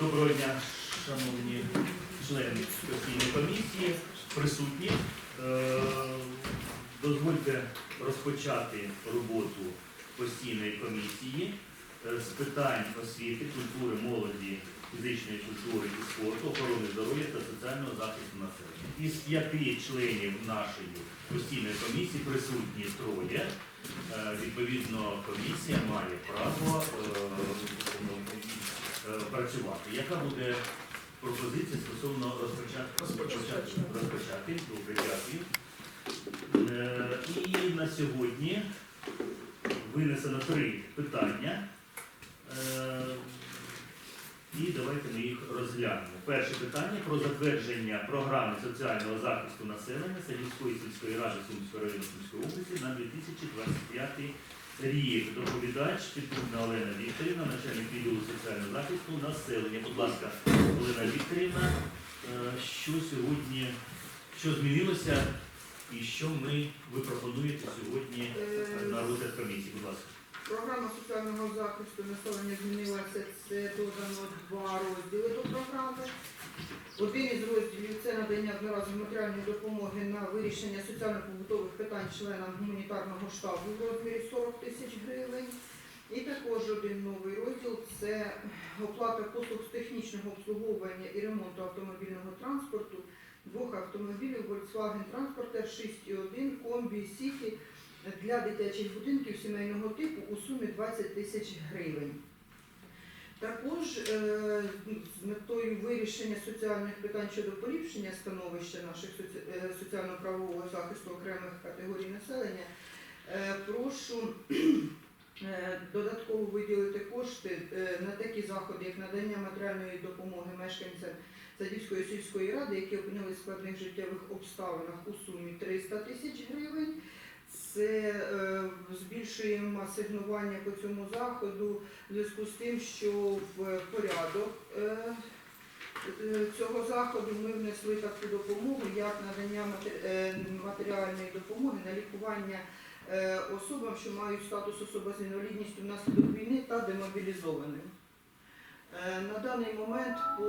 Доброго дня, шановні члени постійної комісії, присутні. Е, Дозвольте розпочати роботу постійної комісії е, з питань освіти, культури, молоді, фізичної культури і спорту, охорони здоров'я та соціального захисту населення. Із п'яти членів нашої постійної комісії присутні троє. Е, Відповідно, комісія має право працювати. Яка буде пропозиція стосовно розпочати? Розпочати. Добре, дякую. Е, І на сьогодні винесено три питання. Е, І давайте ми їх розглянемо. Перше питання про затвердження програми соціального захисту населення Садівської сільської ради Сумської району Сумської області на 2025 рік. Доповідач Підтрубна Олена Вікторівна, начальник відділу соціального захисту населення. Будь ласка, Олена Вікторівна, е, що сьогодні, що змінилося і що ми ви пропонуєте сьогодні Е, на розгляд комісії? Будь ласка. Програма соціального захисту населення змінилася. Це додано два розділи до програми. Один із розділів це надання одноразової матеріальної допомоги на вирішення соціально-побутових питань членам гуманітарного штабу в розмірі 40 тисяч гривень. І також один новий розділ це оплата послуг з технічного обслуговування і ремонту автомобільного транспорту двох автомобілів Volkswagen Transporter 6.1 Комбі Сіті для дитячих будинків сімейного типу у сумі 20 тисяч гривень. Також е, з метою вирішення соціальних питань щодо поліпшення становища наших е, соціально-правового захисту окремих категорій населення, е, прошу додатково виділити кошти на такі заходи, як надання матеріальної допомоги мешканцям Садівської сільської ради, які опинилися в складних життєвих обставинах у сумі 300 тисяч гривень. Це е, збільшуємо асигнування по цьому заходу в зв'язку з тим, що в порядок е, е, цього заходу ми внесли таку допомогу, як надання е, матеріальної допомоги на лікування е, особам, що мають статус особи з інвалідністю внаслідок війни та демобілізованим. Е, На даний момент по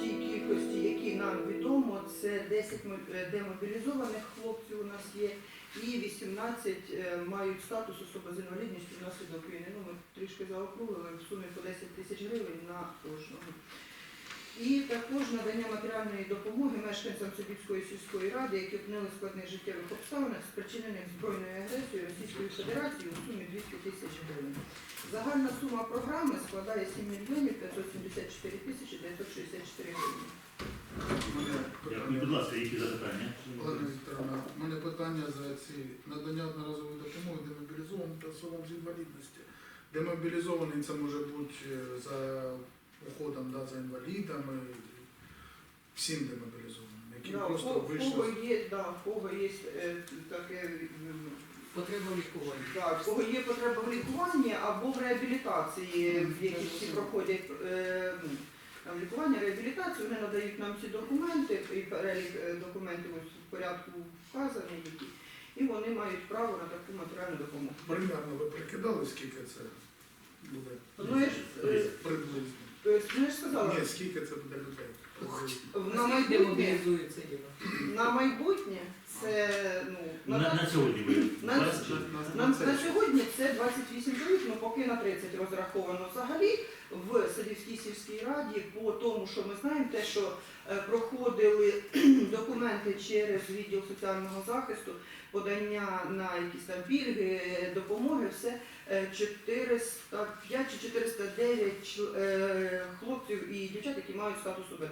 тій кількості, які нам відомо, це 10 е, демобілізованих хлопців у нас є, і 18 е, мають статус особи з інвалідністю внаслідок війни. Ну, ми трішки заокруглили в сумі по 10 тисяч гривень на кожного. І також надання матеріальної допомоги мешканцям Собівської сільської ради, які опинили складних життєвих обставинах, спричинених збройною агресією Російської Федерації у сумі 200 тисяч гривень. Загальна сума програми складає 7 мільйонів 574 тисячі 964 гривні. Будь ласка, які запитання? Олена Вікторовна, у мене питання за ці надання одноразової допомоги демобілізованим та особам з інвалідності. Демобілізований це може бути е, за уходом да, за інвалідами, всім демобілізованим, які Да, просто у кого вийшли. є, да, у кого є е, таке м, Потреба лікування. Так, в кого є потреба в лікуванні або в реабілітації, в які всі проходять е, ну, там, лікування, реабілітацію, вони надають нам ці документи, і перелік е, документів ось в порядку вказаний, які, і вони мають право на таку матеріальну допомогу. Примерно ви прикидали, скільки це буде Ну, я ж, е, приблизно? Тобто, ну, я ж сказала, Ні, скільки це буде людей? приблизно? на майбутнє, мобілізується діло? на майбутнє це ну, На, на, на сьогодні ви На- бачите? На, на сьогодні це 28 чоловік, ну поки на 30 розраховано взагалі в Садівській сільській раді, по тому, що ми знаємо, те, що е, проходили документи через відділ соціального захисту, подання на якісь там пільги, е, допомоги, все е, 405 чи 409 чл- е, хлопців і дівчат, які мають статус УБД.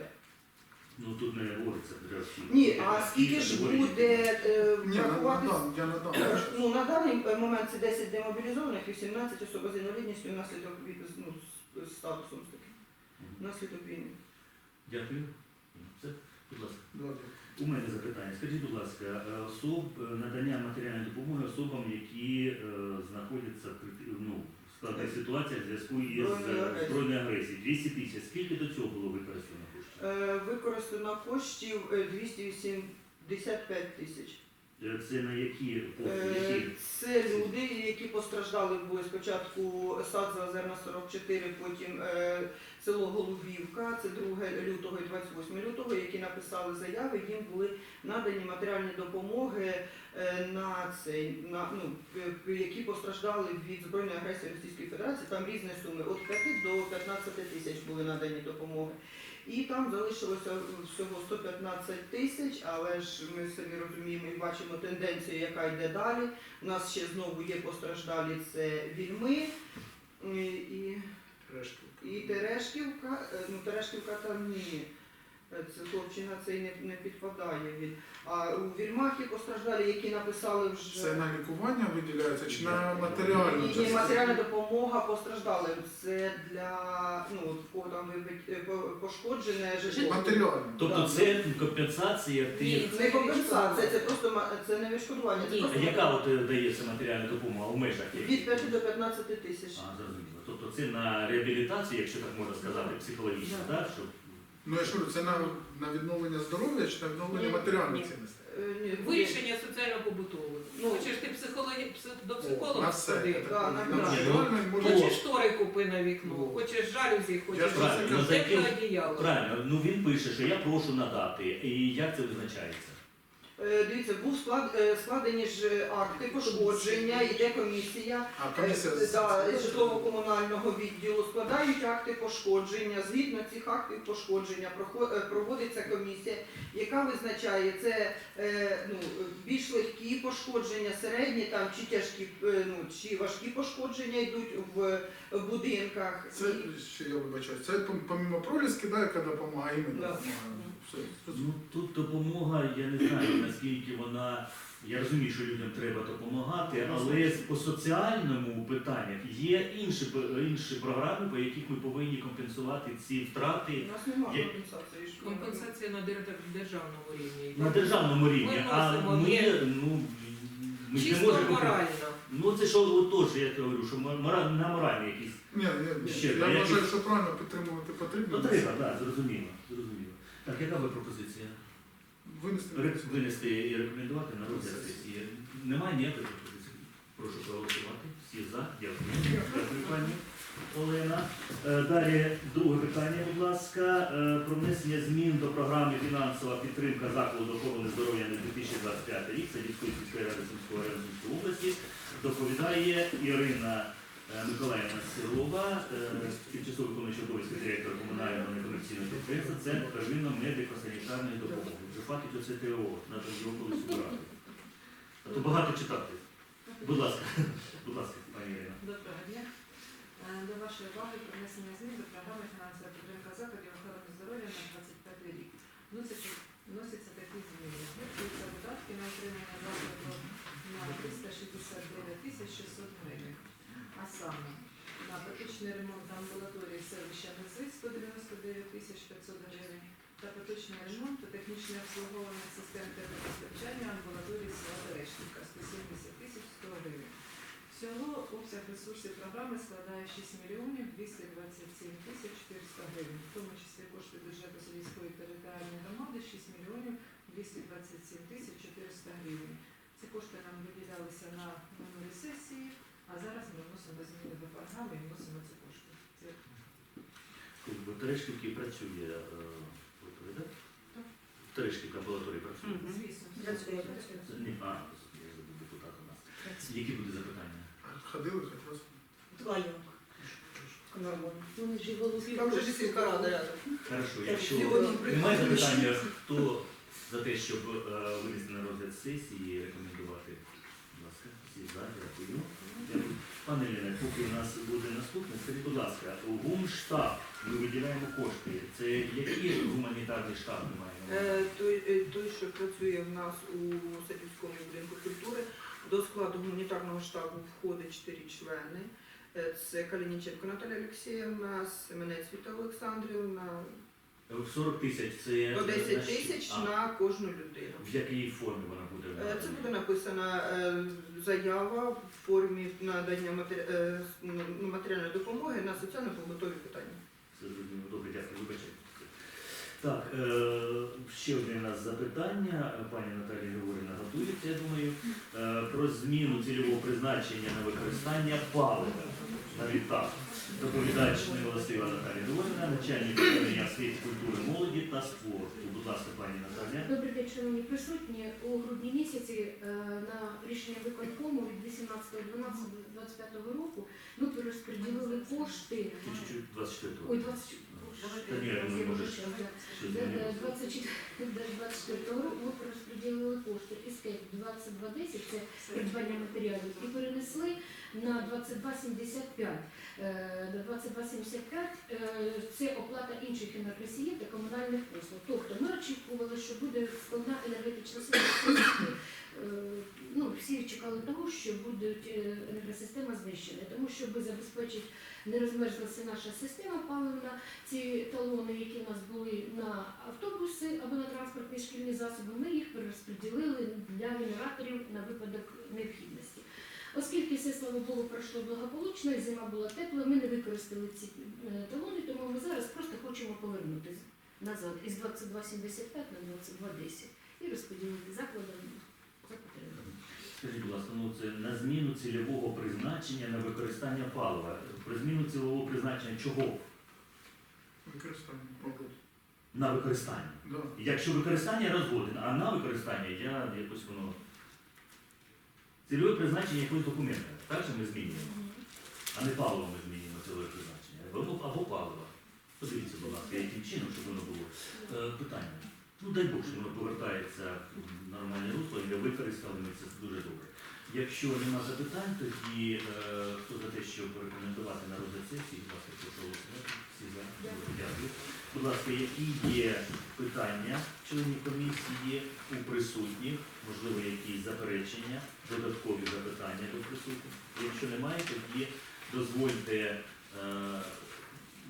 Ну тут не говориться для всіх. Ні, а скільки ж буде е, Ні, я врахувати надам, я надам. Ну, на даний момент це 10 демобілізованих і 17 особи з інвалідністю внаслідок від, ну, з- з статусом з таким, внаслідок війни. Дякую. Все, будь ласка. Добре. У мене запитання. Скажіть, будь ласка, е, особ е, надання матеріальної допомоги особам, які е, знаходяться в ну, в складних ситуаціях в зв'язку із Збройною агресією. збройною агресією. 200 тисяч. Скільки до цього було використано використано коштів е, 285 тисяч. Е, Це на які? Е, Це люди, які постраждали були спочатку сад Заозерна 44, потім е, село Голубівка, це 2 лютого і 28 лютого, які написали заяви, їм були надані матеріальні допомоги е, на цей, на, ну, е, які постраждали від збройної агресії Російської Федерації. Там різні суми від 5 до 15 тисяч були надані допомоги. І там залишилося всього 115 тисяч, але ж ми самі розуміємо і бачимо тенденцію, яка йде далі. У нас ще знову є постраждалі це вільми і, і, і Терешківка. Е, Ну, Терешківка там ні. Е, Це хлопчина цей не, не підпадає він. А у Вільмахі постраждалі, які написали вже Це на лікування виділяється чи на матеріальну і, і частину? матеріальна допомога постраждалим. Це для ну от в кого там вибить- е, по- пошкоджене житло. Матеріально. Тобто Да. це компенсація тих. Ні. Не компенсація, це просто ма- це не відшкодування. Це Ні. А просто яка от е, дається матеріальна допомога у межах? яких? від 5 до 15 тисяч. А, зрозуміло. Тобто це на реабілітацію, якщо так можна сказати, психологічно, Да. так? Щоб... Ну я ж говорю, це на, на відновлення здоров'я чи на відновлення Ні, матеріальної ні. цінності? Е, ні, Вирішення соціально-побутового. Ну, Хочеш ти психологі... псих- до на психолога все. сходи. Да, розумію. на- На да. матеріальне може Ну, Хочеш штори купи на вікно, Ну. хочеш жалюзі, хочеш ж Правильно, ну, за тепле яким- одіяло. Правильно, ну він пише, що я прошу надати. І як це визначається? Е, Дивіться, був склад, е, складені ж акти пошкодження, йде комісія комісія е, да, житлово-комунального відділу, складають акти пошкодження. Згідно цих актів пошкодження проводиться комісія, яка визначає це ну, більш легкі пошкодження, середні там чи тяжкі, ну чи важкі пошкодження йдуть в будинках. Це ще я вибачаю. Це пом- помимо проліски, да, яка допомагає, Да. Ну тут допомога, я не знаю наскільки вона. Я розумію, що людям треба допомагати, але по соціальному питаннях є інші, інші програми, по яких ми повинні компенсувати ці втрати У нас немає Є- компенсації. Компенсація на дер- державному рівні. на державному рівні. Ми А ми, є ну, ми ж не можемо. морально. Ну це що от теж, я говорю, що мораль, на моральні якісь. Ні, ні, ні. Ще, я вважаю, що правильно підтримувати потрібно. Треба, так, зрозуміло, зрозуміло. Так, яка ви пропозиція? Винести. Ре- Винести і рекомендувати на розгляд сесії. Немає ніякої пропозиції. Прошу проголосувати. Всі за. Дякую. Дякую, пані Олена. Е, Далі друге питання, будь ласка, Е, про внесення змін до програми фінансова підтримка закладу охорони здоров'я на 2025 рік Це Садівської сільської ради Сумської району Сумської області. Доповідає Ірина Миколаївна Силова, е, тимчасово виконуючий обов'язки директора комунального некомерційного підприємства Центр первинно-медико-санітарної допомоги. Вже фактично це ТО, треба його колись. А то багато читати. Будь ласка, будь ласка, пані Ірина. Доброго дня. Е, До вашої уваги принесення змін до програми фінансова підтримка закладів охорони здоров'я на 25 рік. Вносяться, такі зміни. Збільшуються видатки на утримання закладу на 369 тисяч 600 гривень. А саме на поточний ремонт амбулаторії селища Низи 199 тисяч 500 гривень та поточний ремонт та технічне обслуговування систем теплопостачання амбулаторії села Терешківка 170 тисяч 100 гривень. Всього обсяг ресурсів програми складає 6 мільйонів 227 тисяч 400 гривень, в тому числі кошти бюджету сільської територіальної громади 6 мільйонів 227 тисяч 400 гривень. Ці кошти нам виділялися на минулій сесії, а зараз ми вносимо зміни до програми і вносимо ці кошти. Це Бо Терешківки працює е, ви так? Терешківка амбулаторії працює. Мгм. звісно. Працює, Це не а, я забув депутата у нас. Які будуть запитання? Ходили хоч раз. Вдвоєм. Нормально. Вони ж і голосують. Там же ж сільська рада рядом. Хорошо, якщо немає запитання, хто за те, щоб е, винести на розгляд сесії і рекомендувати? Дякую. Пане Лене, поки у нас буде наступне, скажіть, будь ласка, гумштаб ми виділяємо кошти. Це який гуманітарний штаб ми маємо? Е, Той, е, той, що працює в нас у Садівському будинку культури, до складу гуманітарного штабу входить чотири члени. Е, Це Калініченко Наталя Олексіївна, Семенець Віта Олександрівна, 40 тисяч це по 10 тисяч А, на кожну людину. В якій формі вона буде? Е, Це буде написана е, заява в формі надання матері- е, с- м, матеріальної допомоги на соціально-побутові питання. Це зрозуміло. Добре, дякую, вибачайте. Так, е, ще одне у нас запитання. Пані Наталія Григорівна готується, я думаю, е, про зміну цільового призначення на використання палива. Навіть так. Доповідач Милостива Наталія Довольна, начальник управління освіти, культури, молоді та спорту. Будь ласка, пані Наталія. Добрий день, шановні присутні. У грудні місяці е, на рішення виконкому від 18.12.25 року ми перерозподілили кошти. Чуть-чуть 24 Ой, 20... Та ні, я думаю, може, Вибачте, да. Що Е, змінилося? 24 24 року ми перерозподілили кошти із КЕП 2210, це придбання матеріалів, і перенесли на 2275. Е, На 2275 е, це оплата інших енергосіїв та комунальних послуг. Тобто ми очікували, що буде складна енергетична система. Е, Ну, всі чекали того, що буде енергосистема знищена, тому що аби забезпечити не розмерзлася наша система паливна, ці талони, які в нас були на автобуси або на транспортні шкільні засоби, ми їх перерозподілили для генераторів на випадок необхідності. Оскільки все, слава Богу, пройшло благополучно, і зима була тепла, ми не використали ці е, талони, тому ми зараз просто хочемо повернути назад із 22,75 на 22,10 і розподілити закладам за потребами. Скажіть, будь ласка, ну це на зміну цільового призначення на використання палива. При зміну цільового призначення чого? Використання, мабуть. На використання. Да. Якщо використання я розгоден, а на використання я якось воно. Цільове призначення якогось документа. Так же ми змінюємо, а не паливо ми змінюємо цільове призначення. Або, або паливо. Подивіться, будь ласка, яким чином, щоб воно було. Е, питання. Ну дай Бог, що воно повертається в нормальне русло і не використали ми це дуже добре. Якщо нема запитань, тоді е, хто за те, щоб рекомендувати на розгляд сесії, будь ласка, прошу. Всі за. Дякую. Будь ласка, які є питання членів комісії у присутніх, можливо, якісь заперечення, додаткові запитання до присутніх? Якщо немає, тоді дозвольте е,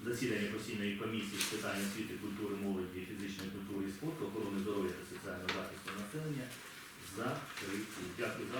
засідання постійної комісії з питань освіти, культури, молоді, фізичної культури і спорту, охорони здоров'я та соціального захисту населення закриті. Дякую за